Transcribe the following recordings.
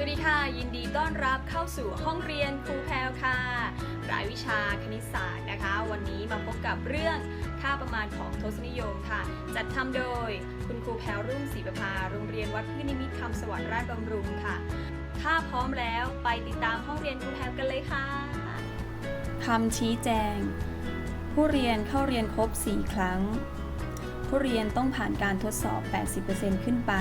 สวัสดีค่ะ ยินดีต้อนรับเข้าสู่ห้องเรียนครูแพรวค่ะ รายวิชาคณิตศาสตร์นะคะ วันนี้มาพบกับเรื่องค่าประมาณของทศนิยมค่ะ จัดทำโดยคุณครูแพรวรุ่งศรีประภาโรงเรียนวัดพืชนิมิตรคำสวัสดิ์ราชบำรุงค่ะ ถ้าพร้อมแล้วไปติดตามห้องเรียนครูแพรวกันเลยค่ะคำชี้แจง ผู้เรียนเข้าเรียนครบ 4 ครั้ง ผู้เรียนต้องผ่านการทดสอบ 80%ขึ้นไป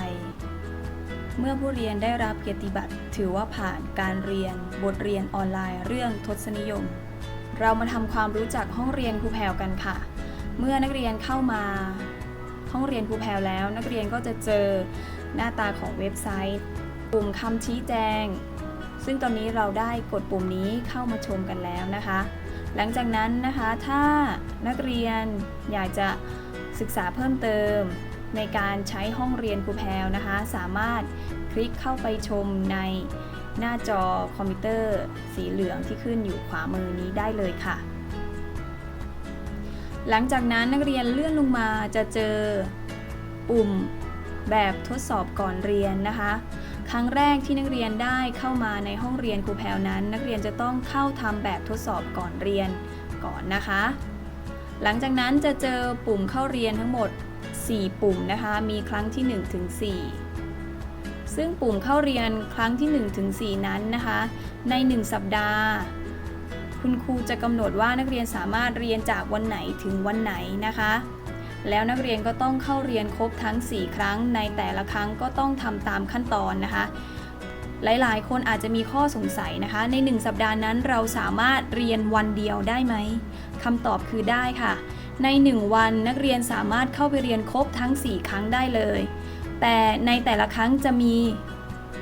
เมื่อผู้เรียนได้รับเกียรติบัตร ถือว่าผ่านการเรียน บทเรียนออนไลน์ เรื่องทศนิยม เรามาทำความรู้จักห้องเรียนครูแพรวกันค่ะ เมื่อนักเรียนเข้ามา ห้องเรียนครูแพรวแล้ว นักเรียนก็จะเจอหน้าตาของเว็บไซต์ ปุ่มคำชี้แจง ซึ่งตอนนี้เราได้กดปุ่มนี้เข้ามาชมกันแล้วนะคะ หลังจากนั้นนะคะถ้านักเรียนอยากจะศึกษาเพิ่มเติม ในการใช้ห้องเรียนครูแพรวนะคะ สามารถคลิกเข้าไปชมในหน้าจอคอมพิวเตอร์สีเหลืองที่ขึ้นอยู่ขวามือนี้ได้เลยค่ะ หลังจากนั้นนักเรียนเลื่อนลงมาจะเจอปุ่มแบบทดสอบก่อนเรียนนะคะ ครั้งแรกที่นักเรียนได้เข้ามาในห้องเรียนครูแพรวนั้น นักเรียนจะต้องเข้าทำแบบทดสอบก่อนเรียนก่อนนะคะ หลังจากนั้นจะเจอปุ่มเข้าเรียนทั้งหมด 4 ปุ่มนะคะ มีครั้งที่ 1 ถึง 4 ซึ่งปุ่มเข้าเรียนครั้งที่ 1 ถึง 4 นั้นนะคะ ใน 1 สัปดาห์ คุณครูจะกำหนดว่านักเรียนสามารถเรียนจากวันไหนถึงวันไหนนะคะ แล้วนักเรียนก็ต้องเข้าเรียนครบทั้ง 4 ครั้ง ในแต่ละครั้งก็ต้องทำตามขั้นตอนนะคะหลายๆ คนอาจจะมีข้อสงสัยนะคะ ใน 1 สัปดาห์นั้นเราสามารถเรียนวันเดียวได้ไหมคำตอบคือได้ค่ะ ใน 1 วันนักเรียนสามารถเข้าไปเรียนครบทั้ง 4 ครั้งได้เลย แต่ในแต่ละครั้งจะมี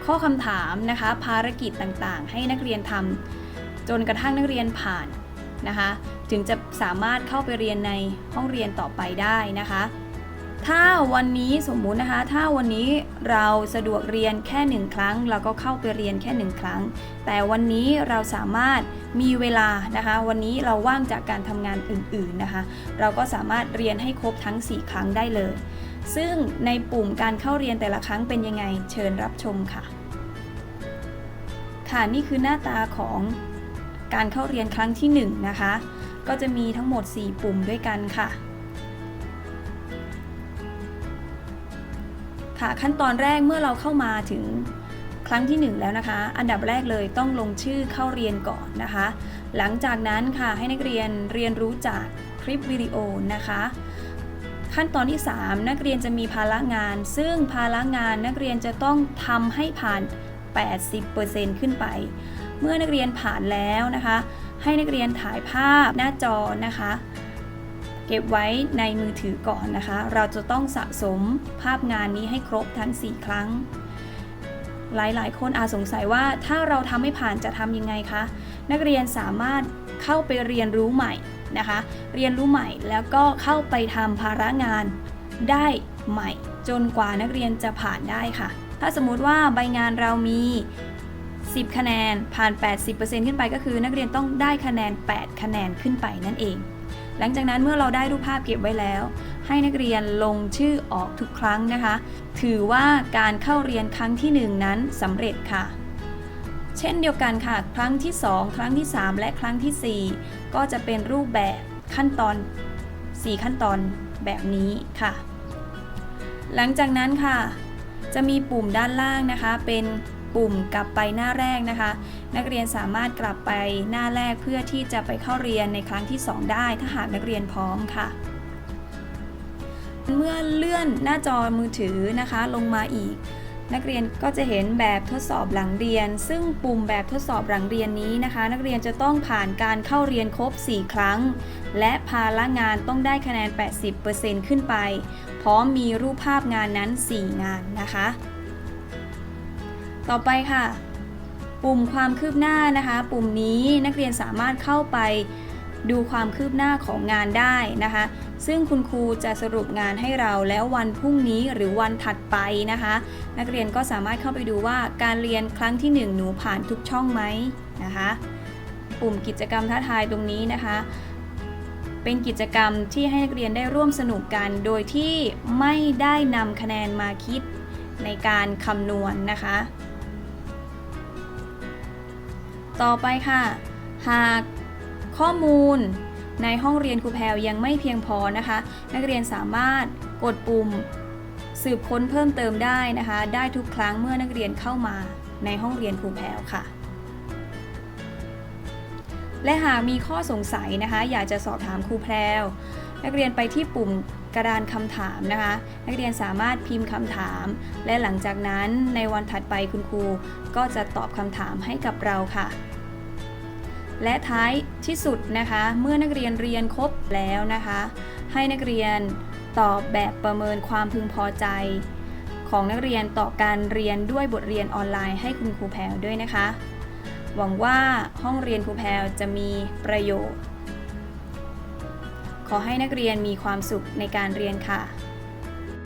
ข้อคำถามนะคะ ภารกิจต่างๆ ให้นักเรียนทำจนกระทั่งนักเรียนผ่านนะคะ ถึงจะสามารถเข้าไปเรียนในห้องเรียนต่อไปได้นะคะ ถ้าวันนี้สมมุตินะคะ ถ้าวันนี้เราสะดวกเรียนแค่หนึ่งครั้ง เราก็เข้าไปเรียนแค่หนึ่งครั้ง แต่วันนี้เราสามารถมีเวลานะคะ วันนี้เราว่างจากการทำงานอื่นๆนะคะ เราก็สามารถเรียนให้ครบทั้ง 4 ครั้งได้เลย ซึ่งในปุ่มการเข้าเรียนแต่ละครั้งเป็นยังไง เชิญรับชมค่ะ ค่ะนี่คือหน้าตาของการเข้าเรียนครั้งที่1นะคะ ก็จะมีทั้งหมด 4 ปุ่มด้วยกันค่ะ ค่ะขั้นตอนแรกเมื่อเราเข้ามาถึงครั้งที่ 1 แล้วนะคะ อันดับแรกเลยต้องลงชื่อเข้าเรียนก่อนนะคะ หลังจากนั้นค่ะให้นักเรียนเรียนรู้จากคลิปวิดีโอนะคะ ขั้นตอนที่ 3 นักเรียนจะมีภาระงาน ซึ่งภาระงานนักเรียนจะต้องทำให้ผ่าน 80%ขึ้นไป เมื่อนักเรียนผ่านแล้วนะคะ ให้นักเรียนถ่ายภาพหน้าจอนะคะ เก็บไว้ในมือถือก่อนนะคะ เราจะต้องสะสมภาพงานนี้ให้ครบทั้ง 4 ครั้ง หลายๆ คนอาจสงสัยว่าถ้าเราทำไม่ผ่านจะทำยังไงคะ นักเรียนสามารถเข้าไปเรียนรู้ใหม่นะคะ เรียนรู้ใหม่แล้วก็เข้าไปทำภาระงานได้ใหม่ จนกว่านักเรียนจะผ่านได้ค่ะ ถ้าสมมุติว่าใบงานเรามี 10 คะแนนผ่าน 80%ขึ้นไปก็คือ นักเรียนต้องได้คะแนน 8 คะแนนขึ้นไปนั่นเอง หลังจากนั้นเมื่อเราได้รูปภาพเก็บไว้แล้ว ให้นักเรียนลงชื่อออกทุกครั้งนะคะ ถือว่าการเข้าเรียนครั้งที่ 1 นั้นสำเร็จค่ะ เช่นเดียวกันค่ะ ครั้งที่ 2 ครั้งที่ 3 และครั้งทีสี่4 ก็จะเป็นรูปแบบขั้นตอน 4 ขั้นตอนแบบนี้ค่ะ หลังจากนั้นค่ะ จะมีปุ่มด้านล่างนะคะเป็น ปุ่มกลับไปหน้าแรกนะคะ นักเรียนสามารถกลับไปหน้าแรกเพื่อที่จะไปเข้าเรียนในครั้งที่ 2 ได้ ถ้าหากนักเรียนพร้อมค่ะ เมื่อเลื่อนหน้าจอมือถือนะคะ ลงมาอีก นักเรียนก็จะเห็นแบบทดสอบหลังเรียน ซึ่งปุ่มแบบทดสอบหลังเรียนนี้นะคะ นักเรียนจะต้องผ่านการเข้าเรียนครบ 4 ครั้ง และภาระงานต้องได้คะแนน 80%ขึ้นไป พร้อมมีรูปภาพงานนั้น 4 งานนะคะ ต่อไปค่ะ ปุ่มความคืบหน้านะคะ ปุ่มนี้นักเรียนสามารถเข้าไปดูความคืบหน้าของงานได้นะคะ ซึ่งคุณครูจะสรุปงานให้เราแล้ววันพรุ่งนี้หรือวันถัดไปนะคะ นักเรียนก็สามารถเข้าไปดูว่าการเรียนครั้งที่ 1 หนูผ่านทุกช่องไหมนะคะ ปุ่มกิจกรรมท้าทายตรงนี้นะคะ เป็นกิจกรรมที่ให้นักเรียนได้ร่วมสนุกกัน โดยที่ไม่ได้นำคะแนนมาคิดในการคำนวณนะคะ ต่อไปค่ะ หากข้อมูลในห้องเรียนครูแพรยังไม่เพียงพอนะคะ นักเรียนสามารถกดปุ่ม สืบค้นเพิ่มเติมได้นะคะ ได้ทุกครั้งเมื่อนักเรียนเข้ามาในห้องเรียนครูแพรค่ะ และหากมีข้อสงสัยนะคะ อยากจะสอบถามครูแพรนักเรียนไปที่ปุ่ม กระดานคำถามนะคะ นักเรียนสามารถพิมพ์คำถาม และหลังจากนั้นในวันถัดไปคุณครูก็จะตอบคำถามให้กับเราค่ะ และท้ายที่สุดนะคะ เมื่อนักเรียนเรียนครบแล้วนะคะ ให้นักเรียนตอบแบบประเมินความพึงพอใจ ของนักเรียนต่อการเรียนด้วยบทเรียนออนไลน์ให้คุณครูแพรวด้วยนะคะ หวังว่าห้องเรียนครูแพรวจะมีประโยชน์ ขอให้นักเรียนมีความสุขในการเรียนค่ะ